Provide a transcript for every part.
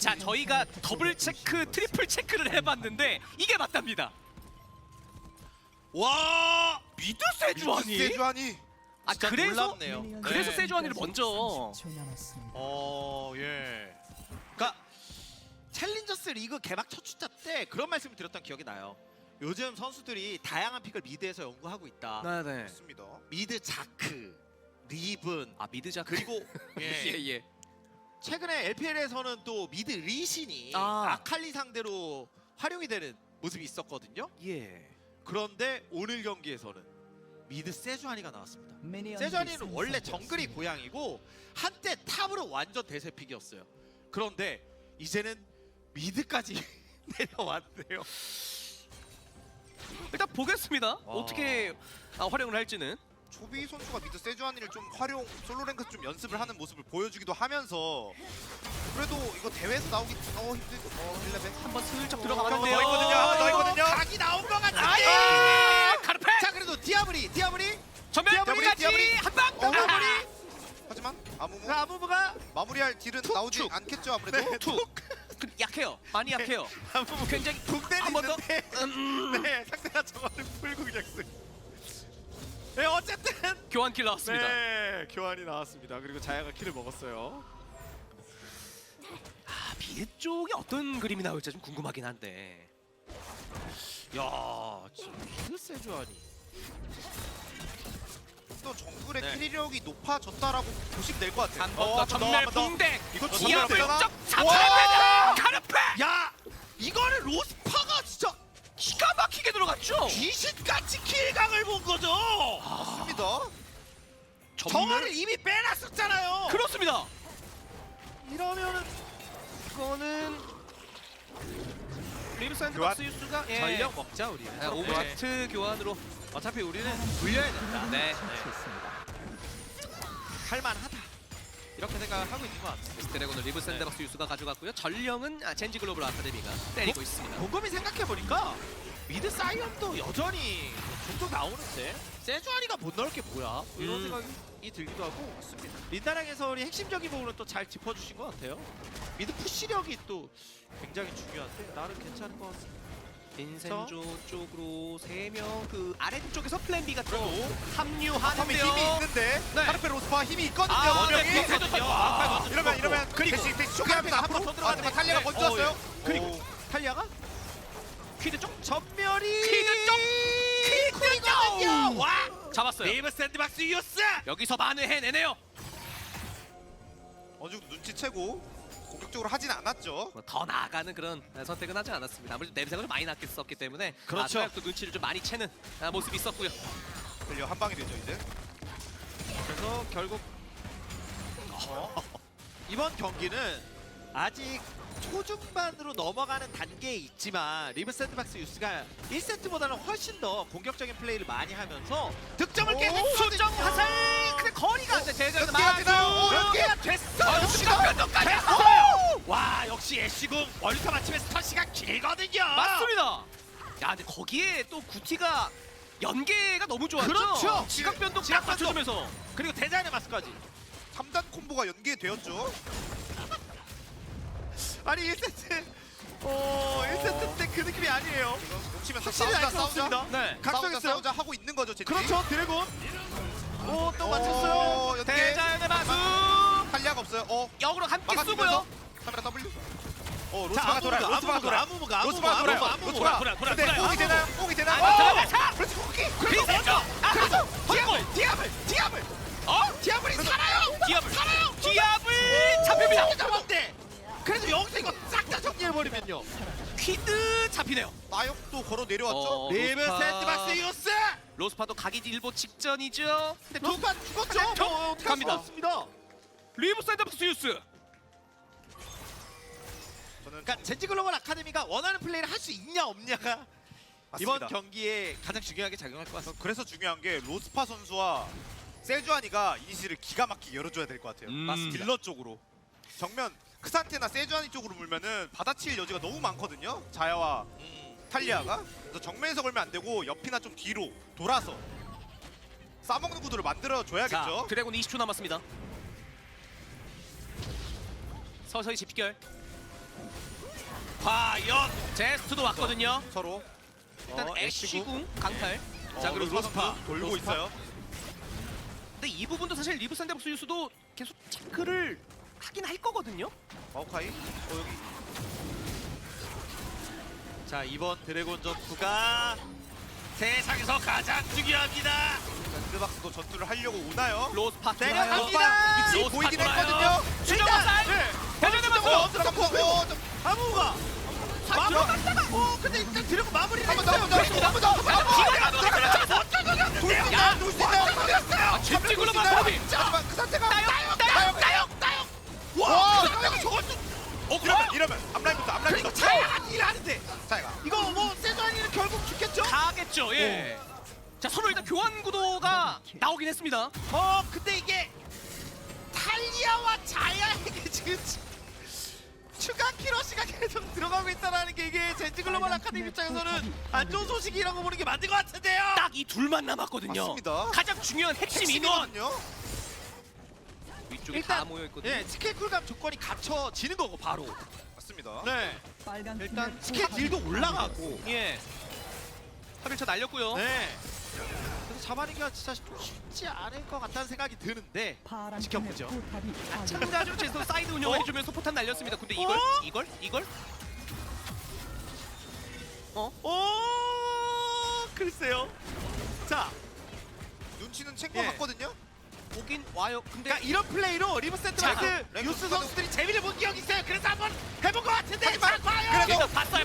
자 저희가 더블 체크, 트리플 체크를 해봤는데 이게 맞답니다. 와 미드 세주안이? 세주안이. 아 진짜 그래서 놀랍네요. 그래서 네. 세주안이를 먼저. 어, 예. 그러니까 챌린저스 리그 개막 첫 주자 때 그런 말씀을 드렸던 기억이 나요. 요즘 선수들이 다양한 픽을 미드에서 연구하고 있다. 네네. 맞습니다. 미드 자크, 리븐, 아 미드자 그리고 예. 예 예. 최근에 LPL에서는 또 미드 리신이 아. 아. 칼리 상대로 활용이 되는 모습이 있었거든요. 예. 그런데 오늘 경기에서는 미드 세주아니가 나왔습니다. 세주아니는 원래 정글이 고향이고 한때 탑으로 완전 대세픽이었어요. 그런데 이제는 미드까지 내려왔네요. 일단 보겠습니다. 어떻게 아, 활용을 할지는. 초비 선수가 미드 세주안이를 좀 활용 솔로 랭크 좀 연습을 하는 모습을 보여주기도 하면서 그래도 이거 대회에서 나오기 어 힘들고 어 11. 한번 슬쩍 어, 들어가봤는데요. 더 있거든요, 더 있거든요. 각이 나온 것 같은데. 아예 카르페. 자 그래도 디아브리, 디아브리, 전면 디아블리, 뿌리까지 디아블리. 한 방. 어, 아! 마무리. 하지만 아무무 그 아무무가 마무리할 딜은 툭, 나오지 툭. 않겠죠 아무래도. 툭. 그 약해요. 많이 약해요. 아무무 굉장히 한 번 더. 음, 네 상대가 저거를 풀고 그냥 쓰. 네 어쨌든 교환 킬 나왔습니다. 네 교환이 나왔습니다. 그리고 자야가 킬을 먹었어요. 아, 미드 쪽이 어떤 그림이 나올지 좀 궁금하긴 한데. 야 지금 미드 세주아니. 또 정글의 네. 캐리력이 높아졌다라고 보시면 될 것 같아요. 한번 어, 더 한번 더, 전멸. 붕대. 이거 전멸 되나? 쩍 잡아냅니다. 들어갔죠. 귀신같이 킬강을 본 거죠. 맞습니다. 정화를 이미 빼놨었잖아요. 그렇습니다. 이러면은 이거는 리브. 샌드박스 유스가 예. 전력 먹자 우리는. 네, 오버트 교환으로 어차피 우리는 물려야 된다. 네. 할만하다. 이렇게 생각을 하고 있는 것 같습니다. 드래곤을 리브 샌드박스 유스가 가져갔고요. 전령은 아, 젠지 글로벌 아카데미가 때리고 있습니다. 곰곰이 생각해 보니까 미드 사이언도 여전히 종종 나오는데 세주아리가 못 넣을 게 뭐야? 이런 음. 생각이 들기도 하고 맞습니다. 린다랑 해설이 핵심적인 부분을 또 잘 짚어주신 것 같아요. 미드 푸시력이 또 굉장히 중요한데 나름 괜찮은 것 같습니다. 빈센조 쪽으로 세 명 그 아래쪽에서 플랜 B가 또 그래도 합류하는데요. 힘이 있는데 네. 카르페 로스파 힘이 있거든요. 아, 분명히. 네, 빈센조요. 아, 이러면 이러면 그리고 대시 대시 앞에 앞으로 앞으로 더 하지만 들어가네. 탈리아가 네. 먼저 왔어요. 그리고 오. 탈리아가 퀴드 쪽 전멸이 퀴드 쪽 퀴드거든요. 와 잡았어요. 리브 샌드박스 유스 여기서 반을 해내네요. 어느 정도 눈치채고 공격적으로 하진 않았죠. 뭐더 나아가는 그런 선택은 하지 않았습니다. 아무래도 냄새가 좀 많이 났었기 때문에 그렇죠. 아, 또 눈치를 좀 많이 채는 아, 모습이 있었고요. 클리어 한 방이 되죠 이제. 그래서 결국 어, 이번 경기는 아직 초중반으로 넘어가는 단계에 있지만 리브 샌드박스 유스가 1세트보다는 훨씬 더 공격적인 플레이를 많이 하면서 득점을 오, 깨냈거든요. 수정 화살 근데 거리가 안 돼. 대전 연계가 되나요? 어, 연계! 연계가 됐어요. 시간 변동까지 됐어요. 와 역시 애쉬궁 멀리서 맞추면 스턴 시간 길거든요. 맞습니다. 야 근데 거기에 또 구티가 연계가 너무 좋았죠. 그렇죠. 시각 변동 딱 변동. 맞춰주면서 그리고 대자연의 마스까지. 3단 콤보가 연계되었죠. 아니 1세트 어 1세트 때 그 느낌이 아니에요. 놓치면서 확실히 싸우자 싸우자. 네. 싸우자 각성했어요. 싸우자 하고 있는 거죠 제 그렇죠 드래곤. 오또 맞췄어요. 연계. 대자연의 마수 탈리아가 없어요. 어 역으로 함께 막아주면서 쓰고요. 카메라 W. 어자 로스파가 돌아요. 아무무가 로스파가 아무무가. 아무무가 로스파가 아무무가 돌아, 돌아, 근데 돌아요. 뽕이 되나요? 뽕이 되나요? 아, 어! 그렇지 뽕이. 빈센조. 아, 그래서 디아블 디아블 디아블 어? 디아블이 살아요. 디압을 살아요. 디압을 잡힙니다. 잡았대. 그래도 여기서 이거 싹 다 정리 해 버리면요. 퀴드 잡히네요. 나역도 걸어 내려왔죠. 어, 리브 로스파. 샌드박스 유스. 로스파도 가기 일보 직전이죠. 근데 두 로스파 죽었죠. 네, 뭐 어떻게 갑니다. 할수 없습니다. 리브 샌드박스 유스. 저는 그러니까 젠지 글로벌 아카데미가 원하는 플레이를 할 수 있냐 없냐가 이번 맞습니다. 경기에 가장 중요하게 작용할 것 같습니다. 그래서 중요한 게 로스파 선수와 세주아니가 이니시를 기가 막히게 열어줘야 될 것 같아요. 음. 맞습니다. 딜러 쪽으로 정면 크산테나 세주아니 쪽으로 물면은 받아칠 여지가 너무 많거든요. 자야와 탈리아가 그래서 정면에서 걸면 안 되고 옆이나 좀 뒤로 돌아서 싸먹는 구도를 만들어 자, 줘야겠죠. 드래곤 20초 남았습니다. 서서히 집결. 과연 제스트도 왔거든요. 서로 일단 어, 애쉬궁 강탈. 자 그리고 로스파 돌고 로스파. 있어요. 근데 이 부분도 사실 리브 샌드박스 유스도 계속 체크를 하긴 할 거거든요. 마오카이. 어 여기 자 이번 드래곤 전투가 세상에서 가장 중요합니다. 샌드박스도 전투를 하려고 오나요? 로스파 내려갑니다. 위치 로스파 보이긴 돌아요. 했거든요. 추정살. 네. 대전의 어, 박수. 들어가고 어, 좀 아무가 마무리다가 어 근데 일단 드래곤 마무리를 한번 더, 한번 더, 한번 더, 한번 더. 예. 자 서로 일단 교환 구도가 나오긴 했습니다. 어 근데 이게 탈리아와 자야에게 지금 추가 키러시가 계속 들어가고 있다는 게 이게 젠지 글로벌 아카데미 입장에서는 안 좋은 소식이라고 보는 게 맞는 것 같은데요. 딱 이 둘만 남았거든요. 맞습니다. 가장 중요한 핵심 인원 핵심이거든요. 위쪽에 일단- 다 모여 있거든요. 예, 스킬 쿨감 조건이 갖춰지는 거고 바로. 맞습니다. 네. 빨간 일단 스킬 딜도 올라가고. 예. 3일차 날렸고요. 네. 그래서 잡아내기가 진짜 좀 쉽지 않을 것 같다는 생각이 드는데 지켜보죠. 팀의 포탑이 파괴- 참가자로 제서 사이드 운영해주면서 포탄 날렸습니다. 근데 이걸? 어? 이걸? 이걸? 어? 오 글쎄요. 자, 눈치는 챈것 예. 같거든요. 오긴 와요. 근데 그러니까 이런 플레이로 리브 자, 센트마스 랭크 유스. 선수들이 재미를 본 기억이 있어요. 그래서 한번 해본 것 같은데 하지만 자, 과연 그래도- 봤어요.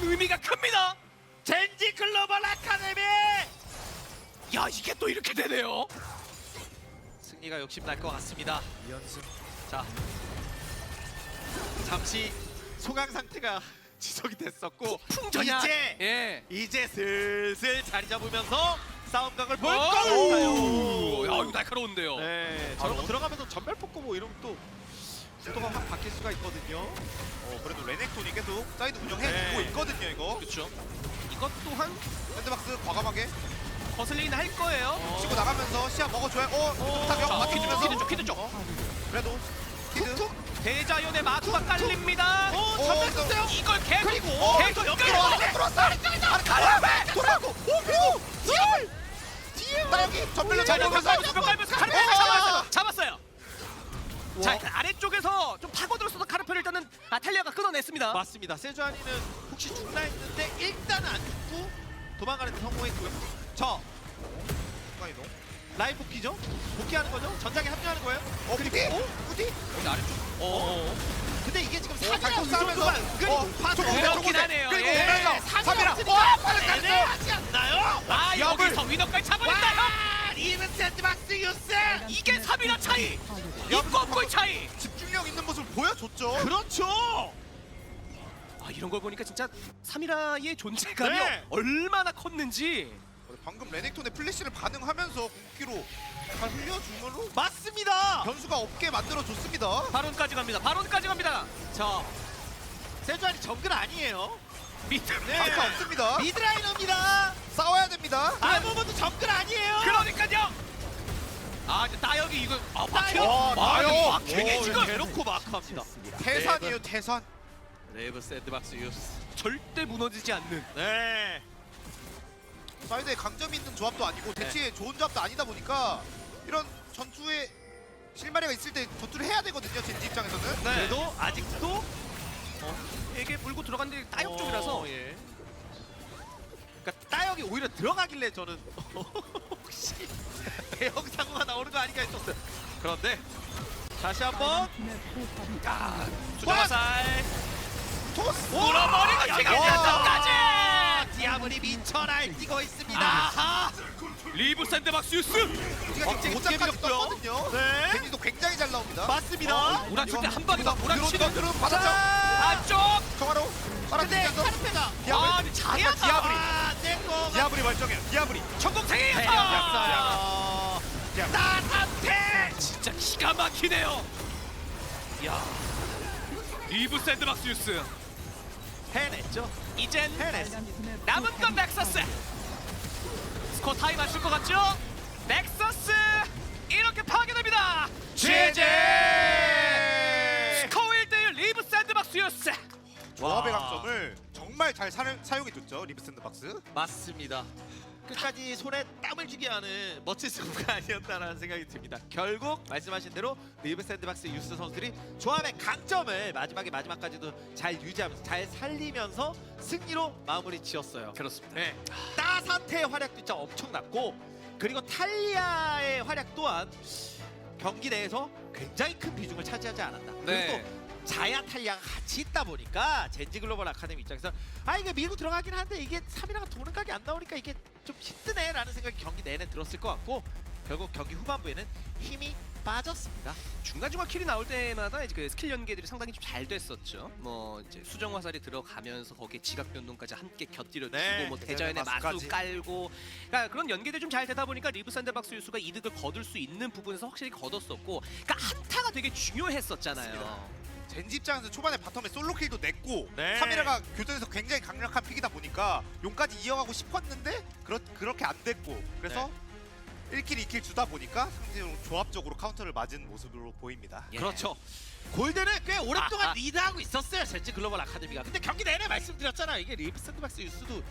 이건 의미가 큽니다. 젠지 글로벌 아카데미. 야 이게 또 이렇게 되네요. 승리가 욕심 날 것 같습니다. 자, 잠시 소강 상태가 지속이 됐었고 풍전야. 이제 예. 이제 슬슬 자리 잡으면서 싸움각을 볼 오! 거예요. 야 이거 날카로운데요. 네, 저런 거 들어가면서 전멸 뽑고 뭐 이러면 또 구도가 확 바뀔 수가 있거든요. 어 그래도 레넥톤이 계속 사이드 운영해 네. 주고 있거든요 이거. 그렇죠. 이것 또한 샌드박스 과감하게 거슬리긴 할 거예요. 치고 나가면서 시야 먹어줘야 어 부탁 역 자, 맞춰주면서 키드 쪽, 키드 쪽. 그래도 키드 대자연의 마투가 깔립니다. 오, 어, 썼어요. 이걸 계속 그리고 계속 들어왔어 끌어내. 들어왔어 아니 가라베 돌아고 오 그리고 뒤에 나 여기 전멸로 여기서 벽 깔면서 카르페 어. 잡았어요. 잡았어요. 자, 일단 아래쪽에서 좀 파고들었어도 카르페를 일단은 아탈리아가 끊어냈습니다. 맞습니다. 세주안이는 혹시 죽나 했는데 일단은 안 죽고 도망가는 데 성공했고요. 저 이동 라인 복귀죠? 복귀하는 거죠? 전장에 합류하는 거예요? 어 부디 부디 여기 아래쪽. 어. 근데 이게 지금 어, 사기랑 싸우면서 은근히 어, 조금 그렇긴 하네요. 그리고 예. 오면서 사기랑 3이라 없으니까 와 빨리 갔어요 애매하지 않나요? 아. 여기서 위너까지 잡아낸다 리브 샌드박스 유스! 이게 3이라 차이. 파괴- 인권골 차이. 집중력 있는 모습을 보여줬죠 그렇죠! 아, 이런 걸 보니까 진짜 3이라의 존재감이 네. 얼마나 컸는지. 방금 레넥톤의 플래시를 반응하면서 궁기로 잘 흘려주므로 맞습니다! 변수가 없게 만들어줬습니다 바론까지 갑니다. 바론까지 갑니다. 저 세주안이 정글 아니에요. 미드. 네. 파이가 없습니다 미드라이너입니다. 싸워야 됩니다 아무것도 정글 아니에요. 그러니까요. 아, 이제 따역이 이거 아, 막혀. 어, 아, 나요. 막히게 오, 지금 대놓고 마크합니다. 태산이에요 태산 레이브 샌드박스 유스. 절대 무너지지 않는. 네. 사이드에 강점이 있는 조합도 아니고 대치에 좋은 조합도 아니다 보니까 이런 전투에 실마리가 있을 때 전투를 해야 되거든요 젠지 입장에서는 네. 그래도 아직도 이게 물고 들어갔는데 따역 쪽이라서 어, 예. 따역이 오히려 들어가길래 저는 혹시 대형 사고가 나오는 거 아닌가 했었어요. 그런데 다시 한번 아, 수정화살 토스 물어버리고 야, 지금 야. 연장까지. 디아블이 미쳐 날뛰고 있습니다. 아하. 리브 샌드박스 유스. 지금 억제기 모자까지 깨비렸고요. 떴거든요 네. 젠지도 굉장히 잘 나옵니다 맞습니다. 오락칠 때 한 방이다. 오락칠. 들어 들어 받았죠 안쪽. 정화로 근데 카르페가 아, 근데 자야가. 디아블이. 아, 디아블이 멀쩡해요. 디아블이. 전공생이에요. 대략 디아블. 따뜻해. 진짜 기가 막히네요. 야. 리브 샌드박스 뉴스. 해냈죠. 이젠 해냈어. 남은 건 넥서스. 스코어 타이 맞출 것 같죠? 넥서스 이렇게 파괴됩니다. 제제. 스코어 1대1 리브 샌드박스 뉴스. 조합의 와. 강점을 정말 잘 사용해 줬죠. 리브 샌드 박스. 맞습니다. 끝까지 손에 땀을 쥐게 하는 멋진 승부가 아니었다라는 생각이 듭니다. 결국 말씀하신 대로 리브 샌드박스 유스 선수들이 조합의 강점을 마지막에 마지막까지도 잘 유지하면서 잘 살리면서 승리로 마무리 지었어요. 그렇습니다. 네. 따사태의 활약도 진짜 엄청났고 그리고 탈리아의 활약 또한 경기 내에서 굉장히 큰 비중을 차지하지 않았다. 그리고 네. 또 자야 탈리아가 같이 있다 보니까 젠지 글로벌 아카데미 입장에서 아 이게 밀고 들어가긴 한데 이게 3이랑 도는 각이 안 나오니까 이게 좀 힘드네 라는 생각이 경기 내내 들었을 것 같고 결국 경기 후반부에는 힘이 빠졌습니다. 중간중간 킬이 나올 때마다 이제 그 스킬 연계들이 상당히 좀 잘 됐었죠. 뭐 이제 수정 화살이 들어가면서 거기에 지각 변동까지 함께 곁들여주고 네, 뭐 대전의 마수 마수까지. 깔고 그러니까 그런 연계들이 좀 잘 되다 보니까 리브 샌드박스 유수가 이득을 거둘 수 있는 부분에서 확실히 거뒀었고 그러니까 한타가 되게 중요했었잖아요. 젠지 입장에서 초반에 바텀에 솔로킬도 냈고 네. 3이라가 교전에서 굉장히 강력한 픽이다 보니까 용까지 이어가고 싶었는데 그렇, 그렇게 안 됐고 그래서 1킬 2킬 주다 보니까 상대적으로 조합적으로 카운터를 맞은 모습으로 보입니다. 예. 그렇죠. 골드는 꽤 오랫동안 아, 아. 리드하고 있었어요 젠지 글로벌 아카데미가. 근데 경기 내내 말씀드렸잖아요. 이게 리브 샌드박스 유스도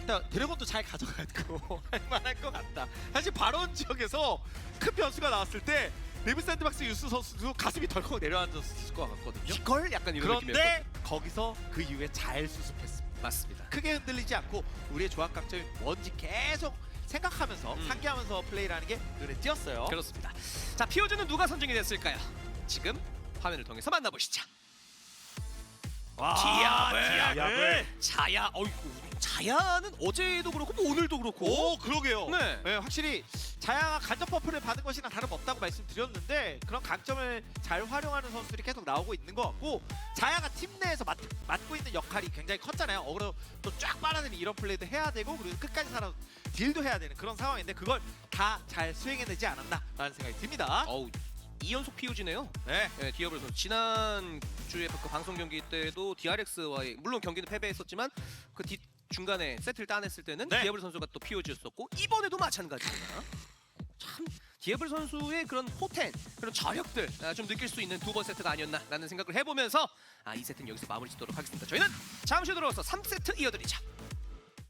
일단 드래곤도 잘 가져갔고 할만할 것 같다. 사실 바론 지역에서 큰 변수가 나왔을 때 리브 샌드박스 유스 선수도 가슴이 덜컥 내려앉았을 것 같거든요. 이걸 약간 이런 그런데 거기서 그 이후에 잘 수습했습니다. 맞습니다. 크게 흔들리지 않고 우리의 조합 강점이 뭔지 계속 생각하면서 음. 상기하면서 플레이를 하는 게 눈에 띄었어요. 그렇습니다. 자 피오즈는 누가 선정이 됐을까요? 지금 화면을 통해서 만나보시죠. 와, 디아블. 디아블. 자야, 어이구 자야는 어제도 그렇고 뭐 오늘도 그렇고. 오 그러게요. 네. 확실히 자야가 간접 버프를 받은 것이랑 다름없다고 말씀드렸는데 그런 강점을 잘 활용하는 선수들이 계속 나오고 있는 것 같고 자야가 팀 내에서 맡, 맡고 있는 역할이 굉장히 컸잖아요. 어그로 또 쫙 빨아내는 이런 플레이도 해야 되고 그리고 끝까지 살아 딜도 해야 되는 그런 상황인데 그걸 다 잘 수행해내지 않았나라는 생각이 듭니다. 어우 2연속 피오지네요. 네. 네, 디아블 선수 지난 주에 그 방송 경기 때도 DRX와의 물론 경기는 패배했었지만 그 뒤, 중간에 세트를 따냈을 때는 네. 디아블 선수가 또 피오지였었고 이번에도 마찬가지입니다. 참 디아블 선수의 그런 포텐, 그런 저력들 아, 좀 느낄 수 있는 두 번 세트가 아니었나라는 생각을 해보면서 아, 이 세트는 여기서 마무리 짓도록 하겠습니다. 저희는 잠시 후 들어와서 3세트 이어드리죠.